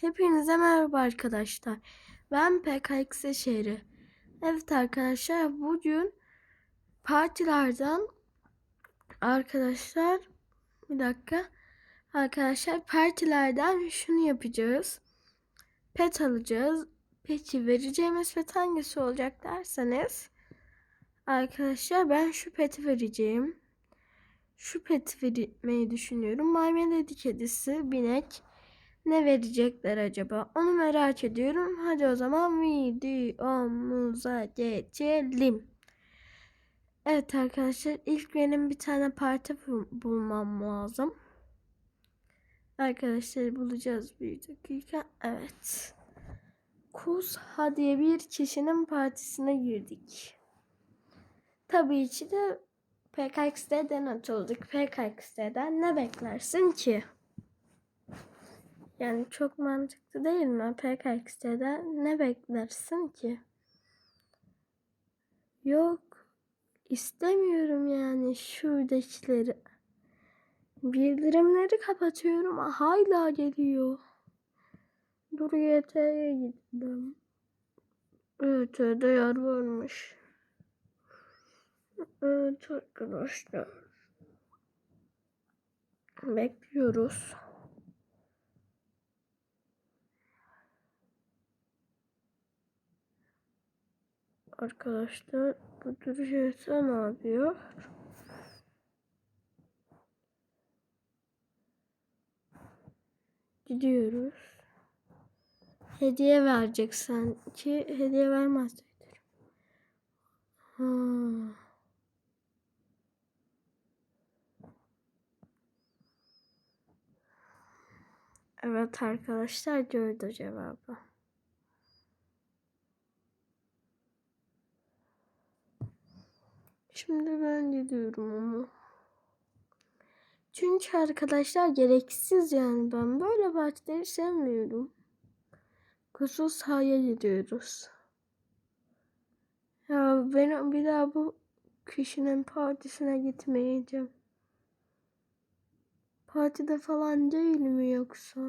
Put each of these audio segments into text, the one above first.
Hepinize merhaba arkadaşlar. Ben PKX şehri. Evet arkadaşlar bugün partilerden arkadaşlar bir dakika arkadaşlar partilerden şunu yapacağız. Pet alacağız. Peki vereceğimiz pet hangisi olacak derseniz arkadaşlar ben şu peti vereceğim. Şu peti vermeyi düşünüyorum. My Melody kedisi, binek, ne verecekler acaba? Onu merak ediyorum. Hadi o zaman videomuza geçelim. Evet arkadaşlar ilk benim bir tane parti bul- bulmam lazım. Arkadaşlar bulacağız bir dakika. Evet. Kuzha diye bir kişinin partisine girdik. Tabii ki de PKX'den atıldık. PKX'den ne beklersin ki? Yani çok mantıklı değil mi? PKX'den ne beklersin ki? Yok. istemiyorum yani şuradakileri. Bildirimleri kapatıyorum. Hala geliyor. Dur YT'ye gittim. YT'de yer varmış. Evet arkadaşlar. Bekliyoruz. Arkadaşlar bu duruşuysa ne yapıyor? Gidiyoruz. Hediye verecek sanki. Hediye vermez dedim. Ha. Evet arkadaşlar gördü cevabı. Şimdi ben gidiyorum ama. Çünkü arkadaşlar gereksiz yani ben böyle partileri sevmiyorum. Kuzul sahaya gidiyoruz. Ya ben bir daha bu kişinin partisine gitmeyeceğim. Partide falan değil mi yoksa?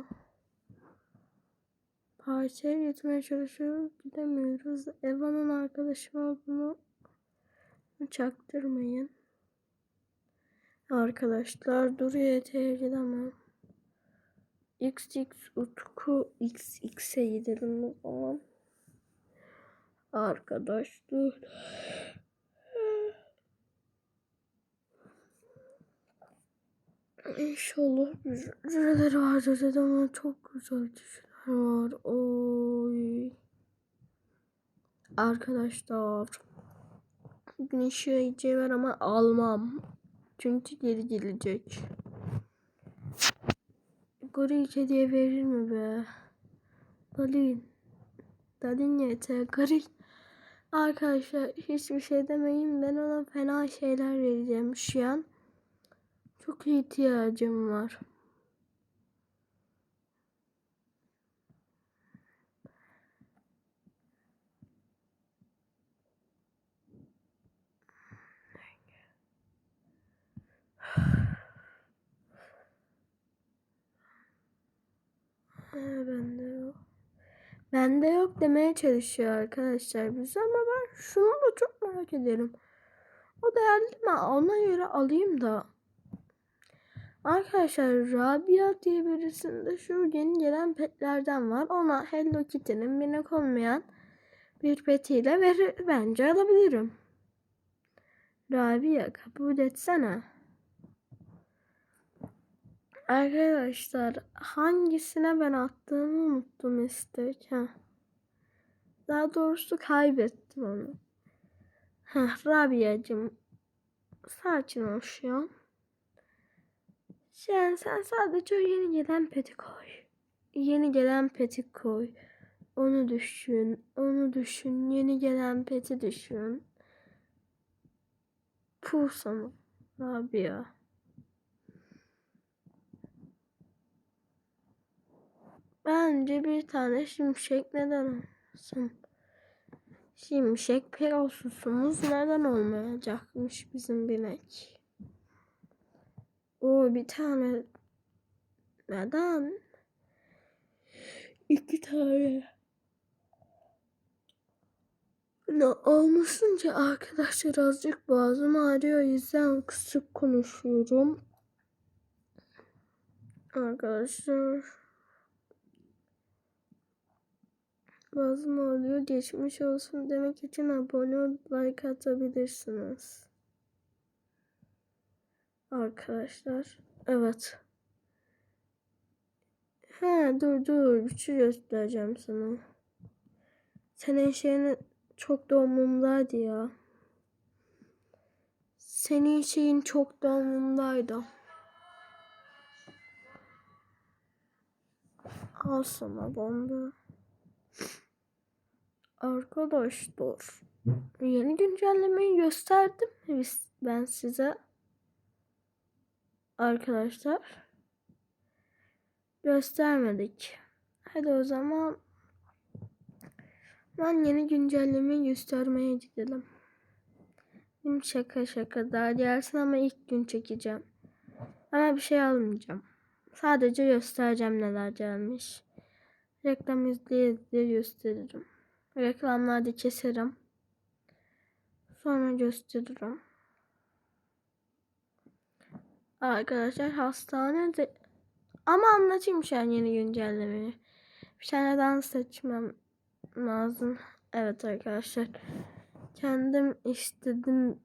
Partiye gitmeye çalışıyoruz, gidemiyoruz. Evan'ın arkadaşım olduğunu çaktırmayın. Arkadaşlar dur YT'ye gidemem. XX Utku XX'e gidelim o zaman. Arkadaşlar. İnşallah cüceleri vardır dedim ama çok güzel cüceler var. Oy. Arkadaşlar. Güneş yiyeceği var ama almam. Çünkü geri gelecek. Goril kediye verir mi be? Dalin. Dalin yeter. Goril. Arkadaşlar hiçbir şey demeyin. Ben ona fena şeyler vereceğim şu an. Çok ihtiyacım var. Ee, bende yok. Bende yok demeye çalışıyor arkadaşlar bize ama ben şunu da çok merak ederim. O değerli mi? Ona göre alayım da. Arkadaşlar Rabia diye birisinde şu yeni gelen petlerden var. Ona Hello Kitty'nin minik olmayan bir petiyle verir. Bence alabilirim. Rabia kabul etsene. Arkadaşlar hangisine ben attığımı unuttum istek. Ha. Daha doğrusu kaybettim onu. Heh, Rabia'cığım sakin ol şu an. Sen, sen sadece yeni gelen peti koy. Yeni gelen peti koy. Onu düşün, onu düşün. Yeni gelen peti düşün. Puh sana Rabia. Bence bir tane şimşek neden olmasın? Şimşek Pegasus'umuz neden olmayacakmış bizim binek? O bir tane neden? iki tane. Ne olmuşunca arkadaşlar azıcık boğazım ağrıyor. Yüzden kısık konuşuyorum. Arkadaşlar. Boğazım ağrıyor. Geçmiş olsun demek için abone olup like atabilirsiniz. Arkadaşlar. Evet. He dur dur bir şey göstereceğim sana. Senin şeyini çok da umurumdaydı ya. Senin şeyin çok da umurumdaydı. Al sana bomba. Arkadaşlar. Yeni güncellemeyi gösterdim mi ben size? Arkadaşlar. Göstermedik. Hadi o zaman ben yeni güncellemeyi göstermeye gidelim. Benim şaka şaka daha gelsin ama ilk gün çekeceğim. Ama bir şey almayacağım. Sadece göstereceğim neler gelmiş. Reklam izleye izleye gösteririm. Reklamlarda keserim. Sonra gösteririm. Arkadaşlar hastanede ama anlatayım şu an yeni güncellemeyi. Bir tane dans seçmem lazım. Evet arkadaşlar. Kendim istedim.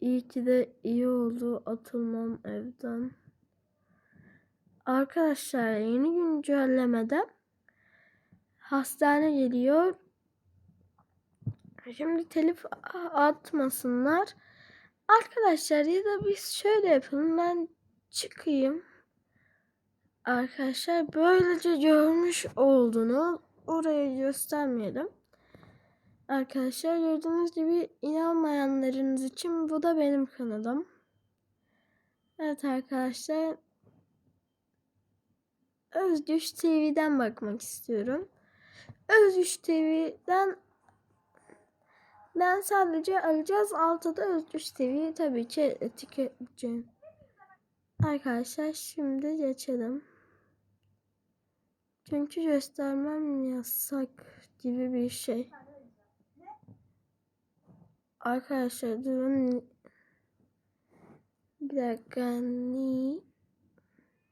İyi ki de iyi oldu atılmam evden. Arkadaşlar yeni güncellemede hastane geliyor. Şimdi telif atmasınlar. Arkadaşlar ya da biz şöyle yapalım. Ben çıkayım. Arkadaşlar böylece görmüş olduğunu oraya göstermeyelim. Arkadaşlar gördüğünüz gibi inanmayanlarınız için bu da benim kanalım. Evet arkadaşlar. Özgüç TV'den bakmak istiyorum. Özgüç TV'den ben sadece alacağız. Altıda Özgüç TV tabii ki etiketleyeceğim. Arkadaşlar şimdi geçelim. Çünkü göstermem yasak gibi bir şey. Arkadaşlar durun. Bir dakika. Ni?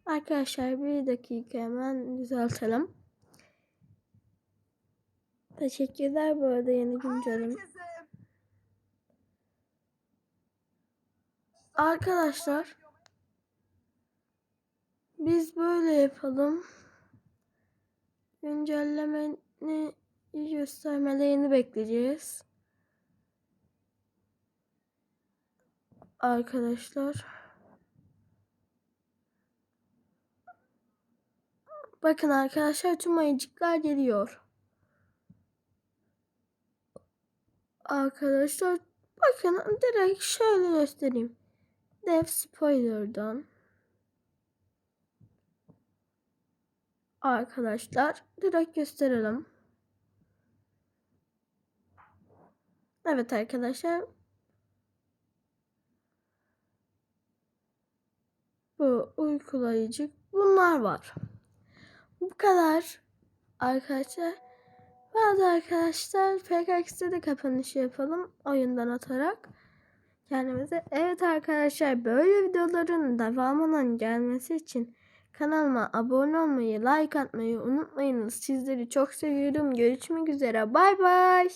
Arkadaşlar bir dakika hemen düzeltelim. Teşekkürler bu arada yeni güncelleme. Arkadaşlar biz böyle yapalım. Güncellemeni göstermelerini bekleyeceğiz. Arkadaşlar. Bakın arkadaşlar tüm ayıcıklar geliyor. Arkadaşlar bakın direkt şöyle göstereyim. Dev Spoiler'dan. Arkadaşlar direkt gösterelim. Evet arkadaşlar. Bu uykulayıcı bunlar var. Bu kadar arkadaşlar. Bazı arkadaşlar PKX'de de kapanışı yapalım oyundan atarak kendimize. Evet arkadaşlar böyle videoların devamının gelmesi için kanalıma abone olmayı, like atmayı unutmayınız. Sizleri çok seviyorum. Görüşmek üzere. Bay bay.